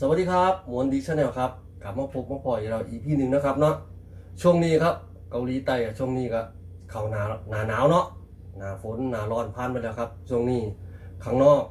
สวัสดีครับมวนดีชาแนลครับกลับมาพบมาปล่อยเราอีพีหนึ่งนะครับเนาะช่วงนี้ครับ เกาหลีใต้อะช่วงนี้ก็เข้าหนาหนาหนาวเนาะหนาฝนหนาร้อนผ่านไปแล้วครับ ช่วงนี้ข้างนอก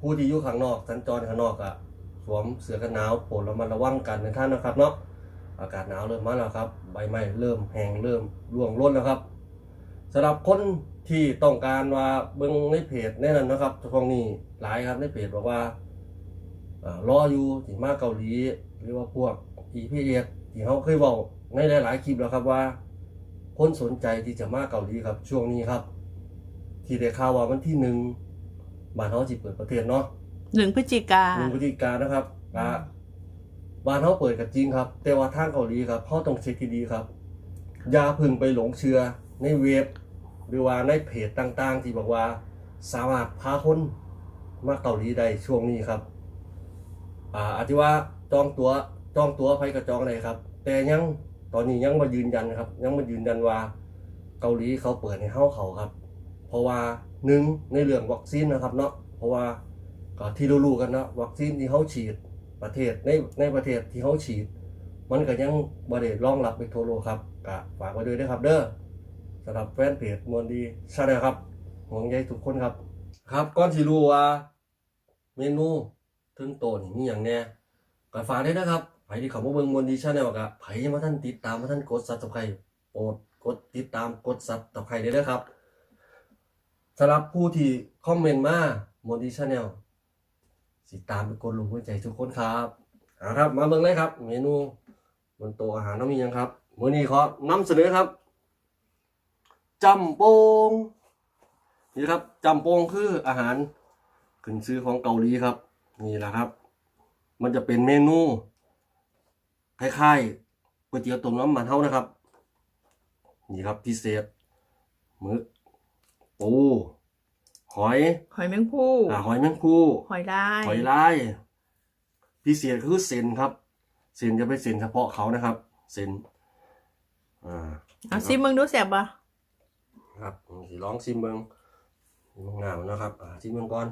ผู้ที่อยู่ข้างนอกสัญจรข้างนอกอะสวมเสื้อกันหนาวโปรดระมัดระวังกันในท่านนะครับเนาะอากาศหนาวเริ่มมาแล้วครับ ใบไม้เริ่มแห้งเริ่มร่วงร่นแล้วครับสำหรับคนที่ต้องการว่าเบิ่งในเพจแน่นอนนะครับช่วงนี้หลายครับในเพจบอกว่าอ่า รออยู่ที่มาเกาหลีหรือว่าพวก e p s ที่เขาเคยบอกในหลายๆคลิปแล้วครับว่า คนสนใจที่จะมาเกาหลีครับช่วงนี้ครับ ที่ได้ข่าวว่าวันที่หนึ่งบ้านเขาจิเปิดประเทศเนาะหนึ่งพฤศจิกาหนึ่งพฤศจิกายนนะครับอ่าบ้านเขาเปิดกันจริงครับ แต่ว่าทางเกาหลีครับเขาต้องเช็คดีๆครับอย่าเพึ่งไปหลงเชื่อในเว็บหรือว่าในเพจต่างๆ ที่บอกว่าสามารถพาคนมาเกาหลีได้ช่วงนี้ครับ อ่าอาจจะว่าจองตัวจองตัวไปก็จองได้ครับ แต่ยังตอนนี้ยังมายืนยันครับ ยังมายืนยันว่าเกาหลีเขาเปิดให้เข้าเขาครับ เพราะว่าหนึ่งในเรื่องวัคซีนนะครับเนาะเพราะว่าก็ที่รู้ๆกันเนาะวัคซีนที่เขาฉีดประเทศในในประเทศที่เขาฉีด มันก็ยังบริเดรองรับไปทั่วโลกครับก็ฝากไว้ด้วยนะครับ เด้อสำหรับแฟนเพจมวลดีชาแนลครับห่วงใยทุกคนครับ ครับก่อนที่รู้ว่าเมนู ถึงโตนี่มีอย่างแน่ก็ฝากด้วยนะครับใครที่เขามาเบิ่งมวลดีชาแนลก็ใครยังมาท่านติดตามมาท่านกด Subscribe โปรดกดติดตามกด Subscribe ได้เลยครับสำหรับผู้ที่คอมเมนต์มามวลดีชาแนลสิดตามเป็นคนลงหัวใจทุกคนครับเอาครับ มาเบิ่งเลยครับ เมนูบนโต๊ะอาหารต้องมีหยังครับมื้อนี้ขอนำเสนอครับจำโปงนี่ครับจำโปงคืออาหารขึ้นชื่อของเกาหลีครับ นี่แหละครับ มันจะเป็นเมนูคล้ายๆก๋วยเตี๋ยวต้มน้ำมันเท่านะครับ นี่ครับพิเศษหมึกปูหอย หอยแมงผู้อ่าหอยแมงคู่หอยลายหอยลายพิเศษคือเส้นครับ เส้นจะเป็นเส้นเฉพาะเขานะครับ เส้นอ่าเอาซิมึงดูแสบปะครับผมสิลองชิมเบิงชิมเบิ่งหน้ามันนะครับอ่าชิมเบิงก่อน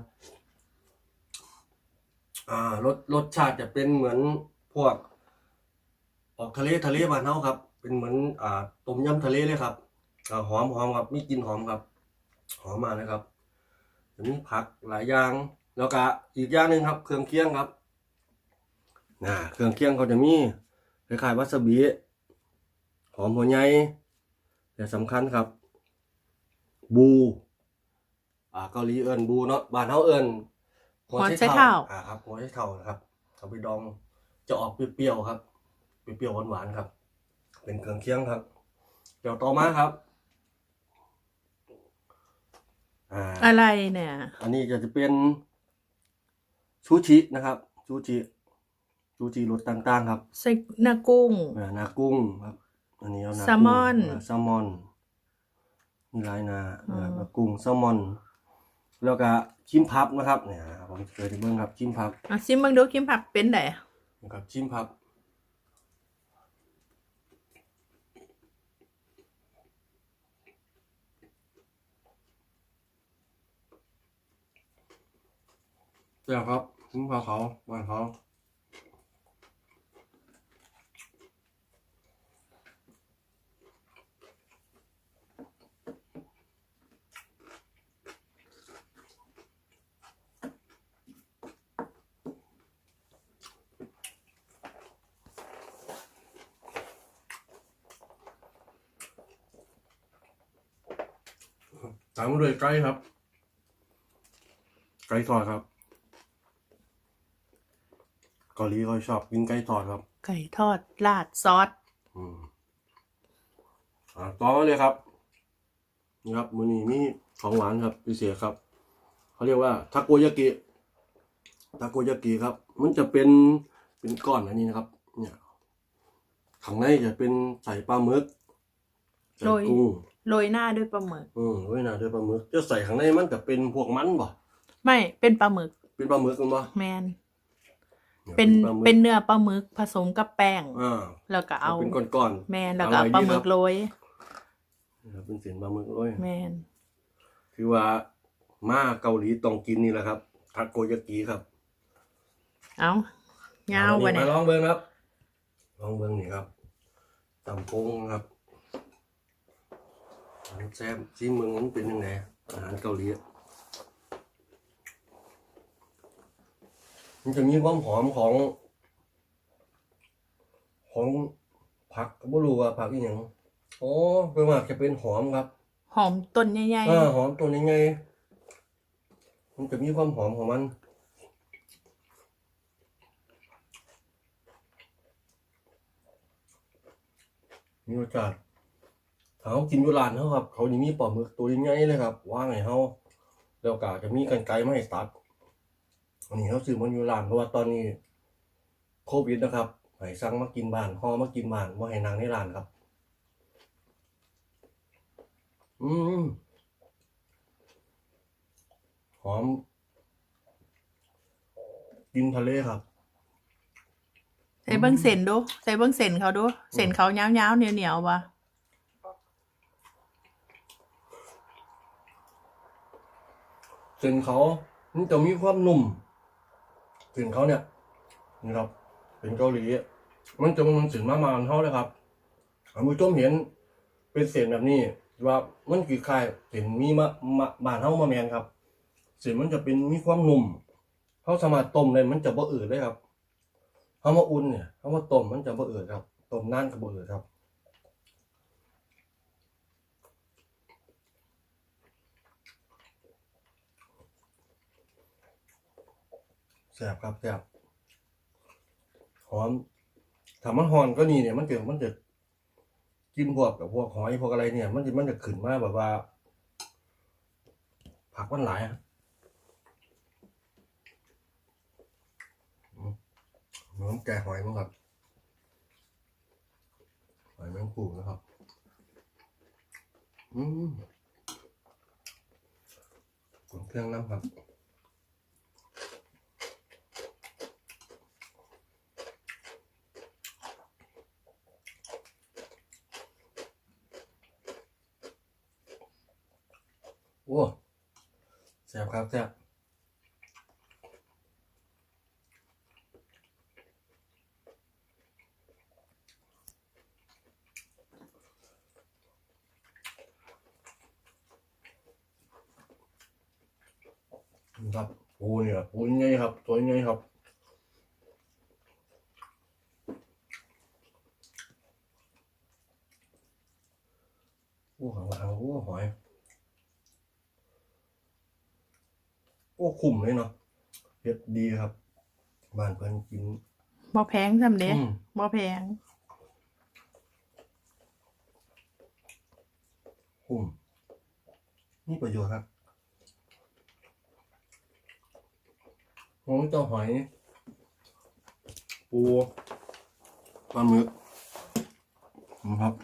อ่ารสรสชาติจะเป็นเหมือนพวก ออกทะเลทะเลบ้านเฮาครับ เป็นเหมือนอ่าต้มยำทะเลเลยครับอ่าหอมหอมครับมีกลิ่นหอมครับ หอมมากนะครับจะมีผักหลายอย่าง แล้วก็อีกอย่างหนึ่งครับ เครื่องเคียงครับน่าเครื่องเคียงเขาจะมีคล้ายๆวาซาบิหอมหัวใหญ่แต่สำคัญครับ บู อ่าเกาหลีเอิญบูเนาะบ้านเฮาเอิญ หัวไชเท้าอ่าครับหัวไชเท้านะครับเอาไปดองจะออกเปรี้ยวๆครับเปรี้ยวๆหวานๆครับ เป็นเครื่องเคียงครับ เดี๋ยวต่อมาครับอ่าอะไรเนี่ย อันนี้จะจะเป็นชูชินะครับชูชิชูชิรสต่างๆ ครับไส้หนากุ้งอ่านากุ้งครับ อันนี้เอานาแซลมอนาแซลมอนมีหลายนาอืมนากุ้งแซลมอน แล้วก็ชิมพับนะครับ เนี่ยผม เคยได้เบิ่งครับชิมพับเอาซิมึงดูคิมผักเป็นไหนนะครับชิมพับเดี๋ยวครับชิมพับเขาบ้านเขา ตามมาด้วยไก่ครับ ไก่ทอดครับเกาหลีเขาชอบกินไก่ทอดครับ ไก่ทอดราดซอสอืมอ่าต่อมาเลยครับนี่ครับมือนี้มีของหวานครับพิเศษครับเขาเรียกว่าทาโกยากิทาโกยากิครับ มันจะเป็นเป็นก้อนอันนี้นะครับ เนี่ยข้างในจะเป็นใส่ปลาหมึกใส่กุ้ง โรยหน้าด้วยปลาหมึก อืมไว้หนาด้วยปลาหมึกจะใส่ข้างในมันก็เป็นพวกมันบ่ไม่เป็นปลาหมึกเป็นปลาหมึกกันบ่แมนยเป็นปลาหมึกเป็นเนื้อปลาหมึกผสมกับแป้ง อ่าแล้วก็เอาเป็นก้อนแมนแล้วก็เอาปลาหมึกโรยๆนะครับเป็นเสียนปลาหมึกเลยแมนคือว่ามาเกาหลีต้องกินนี่แหละครับทาโกยากิครับเอายาววัวะเนี่ยมาลองเบิ้งครับ ลองเบิ้งนี่ครับตำปงครับอาหาร แซ่บซีเมืองมันเป็นยังไงอาหารเกาหลีอะมันจะมีความหอมของ ของผักบ่รู้ว่าผักอีหยังอ๋อเป็นว่าจะเป็นหอมครับ หอมต้นใหญ่อ่าหอมตัวนี้ไงมันจะมีความหอมของมันมีรสชาติถ้า เขากินอยู่ร้านเขาครับ เขาจะมีปลาหมึกตัวใหญ่ๆเลยครับว่างให้เขาแล้วก็จะมีกันไกรมาให้ตัดอันนี้เขาซื้อมันอยู่ร้านเพราะว่าตอนนี้โควิดนะครับให้สั่งมากินบ้านห่อมากินบ้านว่าให้นางในร้านครับ อืมหอมกินทะเลครับใส่เบิ้งเส้นดูใส่เบิ้งเส้นเขาดูเส้นเขายาวๆเหนียวๆวะ เส้นเขามันจะมีความนุ่มเส้นเขาเนี่ยนี่ครับเป็นเกาหลีมันจะมันสินมามานเท่าเลยครับมือจมเห็นเป็นเส้นแบบนี้ว่ามันคือคลายเส้นมีมามาบานเท่ามาแมนครับเส้นมันจะเป็นมีความนุ่มเขาสามารถต้มเลยมันจะบ่อืดเลยครับเขามาอุ่นเนี่ยเขามาต้มมันจะบ่อืดครับต้มนานก็บ่อืดครับ ซ่บครับแซ่บหอมถ้ามันหอนก็นี่เนี่ยมันจะมันจะกินพวกกับพวกหอยพวกอะไรเนี่ย มันจะมันจะขึ้นมาแบบว่า ผักมันหลายอะน้ำแกงหอยมั้งครับหอยแมงปูนะครับ อืมเครื่องน้ำครับ อ้แซ่บครับแซ่บนี่ครับปูเนี่ยปูยังไงครับตัวยังไงครับ โอ้หางหางโอ้หอย โอ้ คุ้มเลยเนาะเผ็ดดีครับ บ้านเพิ่นกินบ่แพงซำเด้อืมบ่แพงคุ้มนี่ประโยชน์ครับหงเจ้าหอย ปูปลาหมึกนะครับ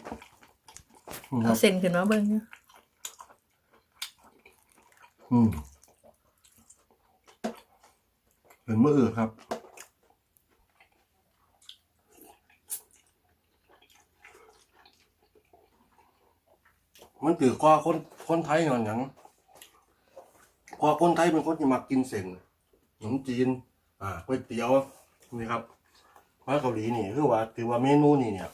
นี่คเอารับเส้นขึ้นมาเบิ้งเนอะอืมเป็นเมื่ออื่นครับมันถือคอคนคนไทยหน่อยหยังคอคนไทยเป็นคนที่มักกินเส้นขนมจีน อ่าก๋วยเตี๋ยวนี่ครับมาเกาหลีนี่คือว่าถือว่าเมนูนี่เนี่ย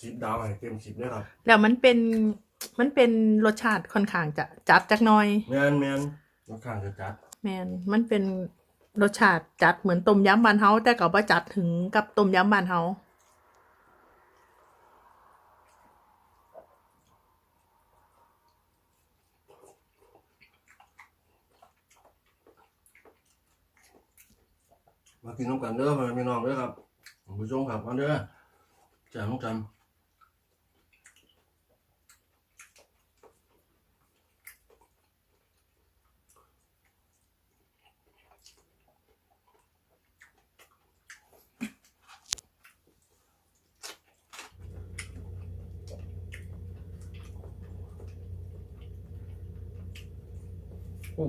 สิบดาวให้เต็มสิบเลยครับแล้วมันเป็นมันเป็นรสชาติค่อนข้างจะจัดจักหน่อยแมนแมนรสข้างจะจัดแม นมันเป็นรสชาติจัดเหมือนต้มยำบ้านเฮาแต่ก็บ่จัดถึงกับต้มยำบ้านเฮามากินน้ำกันเด้อพี่น้องเด้อครับคุณผู้ชมครับมาเด้อแจ่มกันโอ้ยให้ พอ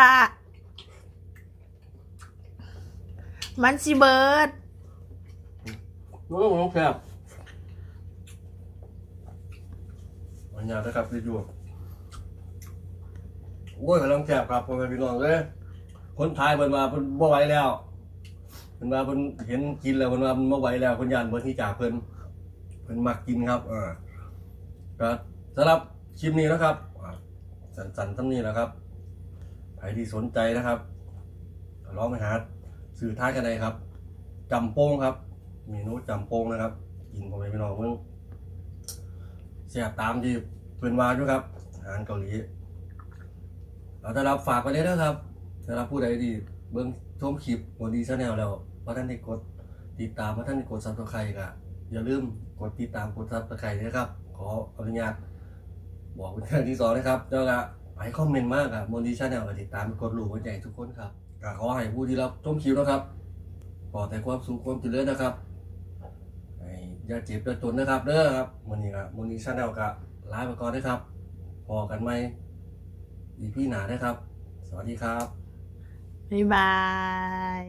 ละมันสิเบิดโอ้ยแซ่บมันยากนะครับพี่จูโอ้ยกำลังแสบครับพ่อแม่พี่น้องเลยคนไทยเพิ่นมาเพิ่นบ่ไหวแล้ว เพิ่นมาเพิ่นเห็นกินแล้วเพิ่นว่ามันบ่ไหวแล้วเพิ่นย่านเบิ่ที่จากเพิ่นเพิ่นมักกินครับเอ่าก็สำหรับคลิปนี้นะครับอ่าสั้นๆทั้งนี้นะครับใครที่สนใจนะครับก็ลองไปหาสื่อท้ายกันได้ครับจำโป้งครับเมนูจำโป้งนะครับกินพ่อแม่พี่น้องเพิ่งเสียบตามที่เพื่อนวาด้วยครับอาหารเกาหลีเราจะรับฝากไปเลยนะครับสำหรับผู้ใดที่เบิ้งชมคลิปวันดีชาแนลแล้ว เพราะท่านได้กดติดตามเพราะท่านได้กดซับสไครต์ก็อย่าลืมกดติดตามกดซับสไครต์นะครับ ขออนุญาตบอกเป็นครั้งที่สองนะครับแล้วก็ไปคอมเมนต์มากครับมนดีชาแนลก็ติดตามกดรูปหัวใจทุกคนครับก็ขอให้ผู้ที่รับชมคลิปนะครับขอแต่ความสุขความเจริญนะครับอย่าเจ็บอย่าจนนะครับเด้อครับมันนี้ครับมันนี้ชาแนลกับลาไปก่อนนะครับพอกันไหมอีพี่หนาได้ครับ สวัสดีครับ บ๊ายบาย